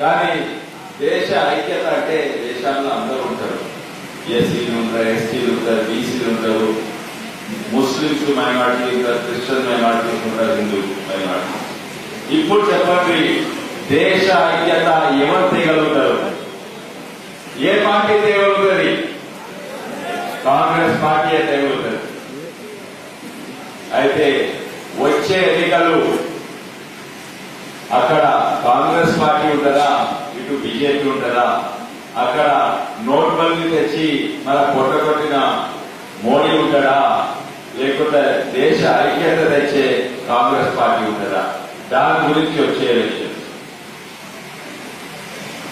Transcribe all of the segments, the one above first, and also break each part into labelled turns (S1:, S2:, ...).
S1: కానీ దేశ ఐక్యత అంటే దేశాల్లో అందరూ ఉంటారు. ఎస్సీలు ఉంటారు ఎస్టీలు ఉంటారు బీసీలు ఉంటారు ముస్లింస్ మైనార్టీ ఉంటారు క్రిస్టియన్ మైనార్టీస్ ఉంటారు హిందూ మైనార్టీ ఇప్పుడు చెప్పండి దేశ ఐక్యత ఎవరు తేగలుగుతారు ఏ పార్టీ తేగలుగుతుంది కాంగ్రెస్ పార్టీ తేగలుగుతుంది అయితే వచ్చే ఎన్నికలు అక్కడ కాంగ్రెస్ పార్టీ ఉంటుందా ఇటు బీజేపీ ఉంటుందా అక్కడ నోట్బందీ తెచ్చి మన పొట్ట కొట్టిన మోడీ ఉంటాడా లేకుంటే దేశ ఐక్యత తెచ్చే కాంగ్రెస్ పార్టీ ఉంటుందా దాని గురించి వచ్చే విషయం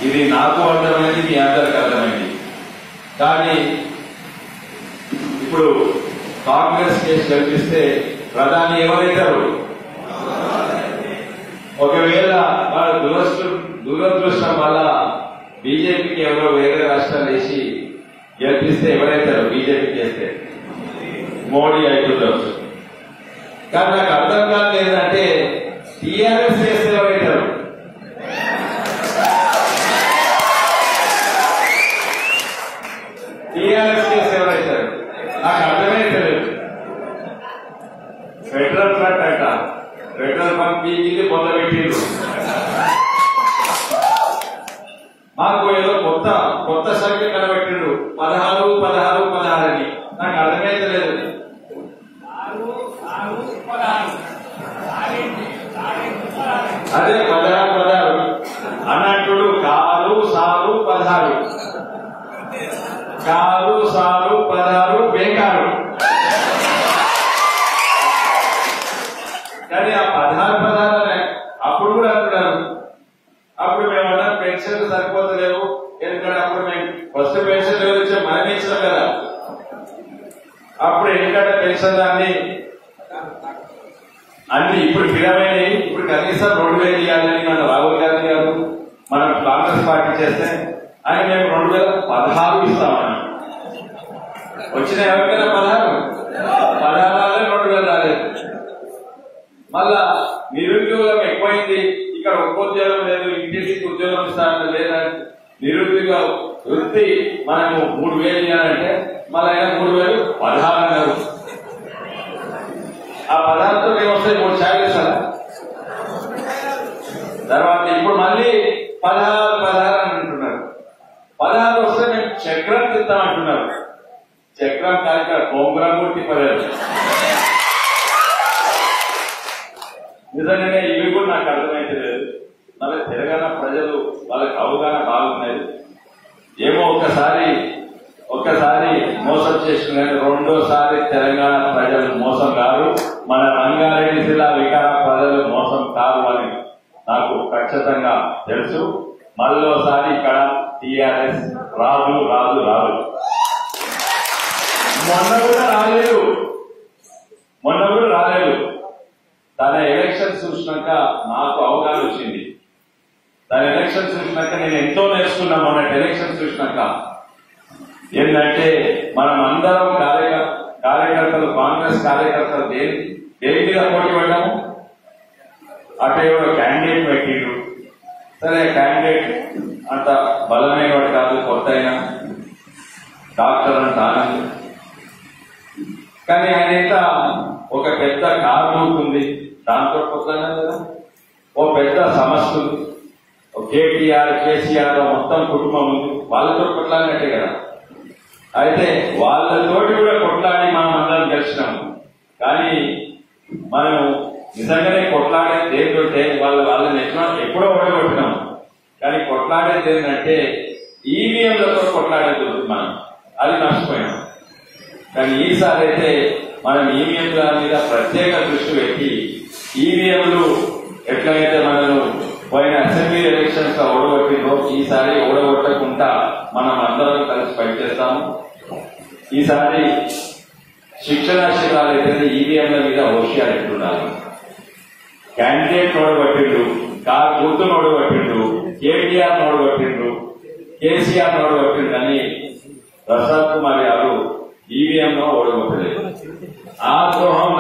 S1: ఇది నాకు అర్థమైంది మీ అందరికి అర్థమైంది. కానీ ఇప్పుడు కాంగ్రెస్ కేసు కల్పిస్తే ప్రధాని ఎవరైతారు ఒకవేళ వాళ్ళ దురదృష్టం దురదృష్టం వల్ల బీజేపీకి ఎవరో వేరే రాష్ట్రాలు వేసి గెలిపిస్తే ఎవరైతారు బీజేపీ చేస్తే? మోడీ అయిపోతారు కానీ నాకు అర్థం కాదు ఏంటంటే టీఆర్ఎస్ చేస్తే ఎవరైతారు? టీఆర్ఎస్ చేస్తే ఎవరైతారు? నాకు అర్థమే ఫెడరల్ ఫ్రంట్ అంట ఫెడరల్ ఫ్రంట్ పీకి పెట్టిండ్రు. మాకు ఏదో కొత్త కొత్త సంఖ్య కనబెట్టిండు పదహారు పదహారు అని నాకు అర్థమైతే లేదు అదే పదహారు పదహారు అన్నట్టుడు కారు సారు పదహారు కారు సారు పదహారు బేకారు కానీ ఆ పదహారు పదహారు అప్పుడు కూడా అంటున్నారు. అప్పుడు మేము అన్నా పెన్షన్ సరిపోతలేవు. ఎందుకంటే అప్పుడు మేము ఫస్ట్ పెన్షన్ ఎవరు ఇచ్చా కదా. అప్పుడు ఎందుకంటే పెన్షన్ దాన్ని అన్ని ఇప్పుడు స్థిరమైనవి ఇప్పుడు కనీసం రెండు వేలు ఇవ్వాలని మన రాహుల్ గాంధీ గారు మనం కాంగ్రెస్ పార్టీ చేస్తే అని మేము రెండు వేల పదహారు ఇస్తామని. వచ్చిన ఎవరికైనా పదహారు పదహారు రాలేదు రెండు వేలు రాలేదు మళ్ళా నిరుద్యోగం ఎక్కువైంది. ఇక్కడ ఒక్క ఉద్యోగం లేదు ఇంటికి ఉద్యోగం ఇస్తారని లేదా నిరుద్యోగ వృత్తి మనము మూడు వేలు చేయాలంటే మళ్ళీ మూడు వేలు పదహారు ఆ పదార్థం ఏమొస్తాయి మూడు ఛాయలు ఇస్తారా తర్వాత ఇప్పుడు మళ్ళీ పదహారు పదహారు అని అంటున్నారు. పదహారు వస్తే మేము చక్రం అంటున్నారు. చక్రం కాదు ఇక్కడ నిజంగానే ఇవి కూడా నాకు అర్థమైతే లేదు మరి తెలంగాణ ప్రజలు వాళ్ళకి అవగాహన బాగున్నది ఏమో ఒక్కసారి ఒక్కసారి మోసం చేసిన రెండోసారి తెలంగాణ ప్రజలు మోసం కాదు మన రంగారెడ్డి జిల్లా వికార ప్రజలు మోసం కాదు అని నాకు ఖచ్చితంగా తెలుసు. మళ్ళోసారి ఇక్కడ టిఆర్ఎస్ రాదు రాదు రాదు. మొన్న కూడా రాలేదు. మొన్న కూడా రాలేదు. తన ఎలక్షన్ చూసినాక నాకు అవగాహన వచ్చింది. దాని ఎలక్షన్ చూసినాక నేను ఎంతో నేర్చుకున్నా మొన్న ఎలక్షన్ చూసినాక. ఏంటంటే మనం అందరం కార్యక కార్యకర్తలు కాంగ్రెస్ కార్యకర్తలు దేని దేని మీద పోటీ పడ్డాము? అటే కూడా క్యాండిడేట్ పెట్టిండ్రు. సరే క్యాండిడేట్ అంత బలమైన వాడు కాదు కొత్త అయినా. డాక్టర్ అంత ఆనంద్. కానీ ఆయన ఒక పెద్ద కారు ఉంది దాంతో కొట్లానే లేదా ఓ పెద్ద సమస్య కేటీఆర్ కేసీఆర్ మొత్తం కుటుంబం ఉంది. వాళ్ళతో కొట్లాడినట్టే కదా? అయితే వాళ్ళతోటి కూడా కొట్లాడి మనం అందరం గెలిచినాము. కానీ మనం నిజంగానే కొట్లాడేది దేనితోటే వాళ్ళ వాళ్ళ ఎట్లా ఎప్పుడో ఓడగొట్టినాము కానీ కొట్లాడేది ఏంటంటే ఈవీఎంలతో కొట్లాడేది మనం. అది నష్టపోయాం. కానీ ఈసారి అయితే మనం ఈవీఎంల మీద ప్రత్యేక దృష్టి పెట్టి ఈవీఎంలు ఎట్లయితే మనను పోయిన అసెంబ్లీ ఎలక్షన్స్లో ఓడగొట్టిందో ఈసారి ఓడగొట్టకుండా మనం అందరం కలిసి పనిచేస్తాము. ఈసారి శిక్షణ శిఖరాలు అయితే ఈవీఎంల మీద హోషియారు ఎట్లుండాలి? క్యాండిడేట్ ఓడగొట్టిండు కార్ గుర్తు ఓడగొట్టిండు కేటీఆర్ ఓడగొట్టిండు కేసీఆర్ ఓడగొట్టిండు అని ప్రసాద్ కుమార్ గారు ఈవీఎం లో ఓడగొట్టలేదు. ఆ గృహం